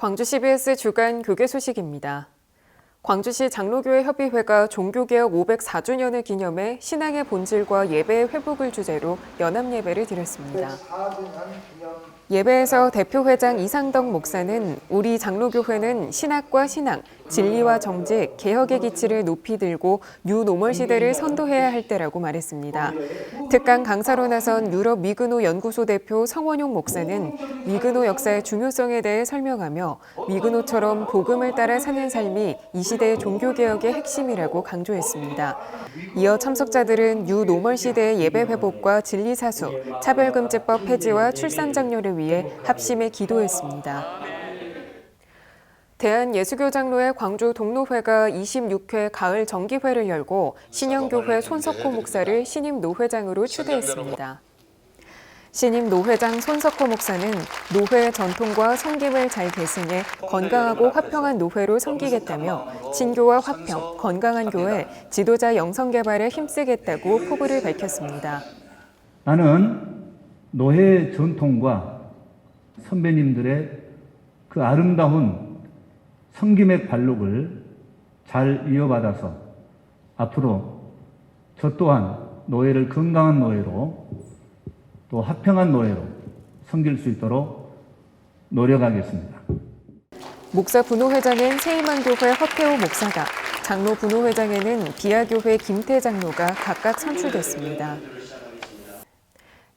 광주 CBS 주간 교계 소식입니다. 광주시 장로교회 협의회가 종교개혁 504주년을 기념해 신앙의 본질과 예배의 회복을 주제로 연합 예배를 드렸습니다. 예배에서 대표회장 이상덕 목사는 우리 장로교회는 신학과 신앙, 진리와 정직, 개혁의 기치를 높이 들고 뉴노멀 시대를 선도해야 할 때라고 말했습니다. 특강 강사로 나선 유럽 미그노 연구소 대표 성원용 목사는 미그노 역사의 중요성에 대해 설명하며 미그노처럼 복음을 따라 사는 삶이 이 시대의 종교개혁의 핵심이라고 강조했습니다. 이어 참석자들은 뉴노멀 시대의 예배 회복과 진리 사수, 차별금지법 폐지와 출산 장려를 위해 합심해 기도했습니다. 대한예수교장로회 광주 동로회가 26회 가을 정기회를 열고 신영교회 손석호 목사를 신임 노회장으로 추대했습니다. 신임 노회장 손석호 목사는 노회 전통과 섬김을 잘 계승해 건강하고 화평한 노회로 섬기겠다며 친교와 화평, 건강한 교회, 지도자 영성 개발에 힘쓰겠다고 포부를 밝혔습니다. 나는 노예 전통과 선배님들의 그 아름다운 성김의 관록을 잘 이어받아서 앞으로 저 또한 노예를 건강한 노예로 또 화평한 노예로 섬길 수 있도록 노력하겠습니다. 목사 분호회장은 세이만교회 허태호 목사가, 장로 분호회장에는 비아교회 김태 장로가 각각 선출됐습니다.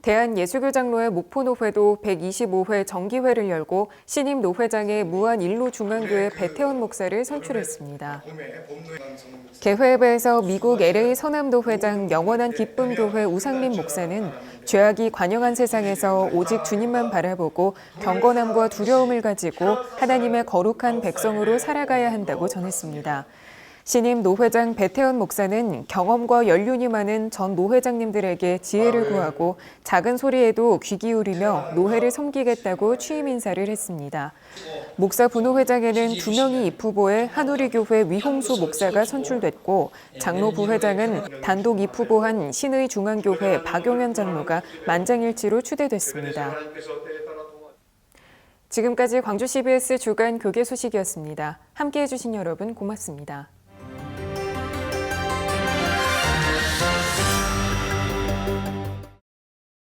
대한예수교장로회 목포노회도 125회 정기회를 열고 신임 노회장에 무한 일로 중앙교회 배태원 목사를 선출했습니다. 개회에서 미국 LA 서남도 회장 영원한 기쁨교회 우상림 목사는 죄악이 관영한 세상에서 오직 주님만 바라보고 경건함과 두려움을 가지고 하나님의 거룩한 백성으로 살아가야 한다고 전했습니다. 신임 노회장 배태원 목사는 경험과 연륜이 많은 전 노회장님들에게 지혜를 구하고 작은 소리에도 귀 기울이며 노회를 섬기겠다고 취임 인사를 했습니다. 목사 분호회장에는 두 명이 입후보에 한우리교회 위홍수 목사가 선출됐고 장로 부회장은 단독 입후보한 신의 중앙교회 박용현 장로가 만장일치로 추대됐습니다. 지금까지 광주 CBS 주간 교계 소식이었습니다. 함께해 주신 여러분 고맙습니다.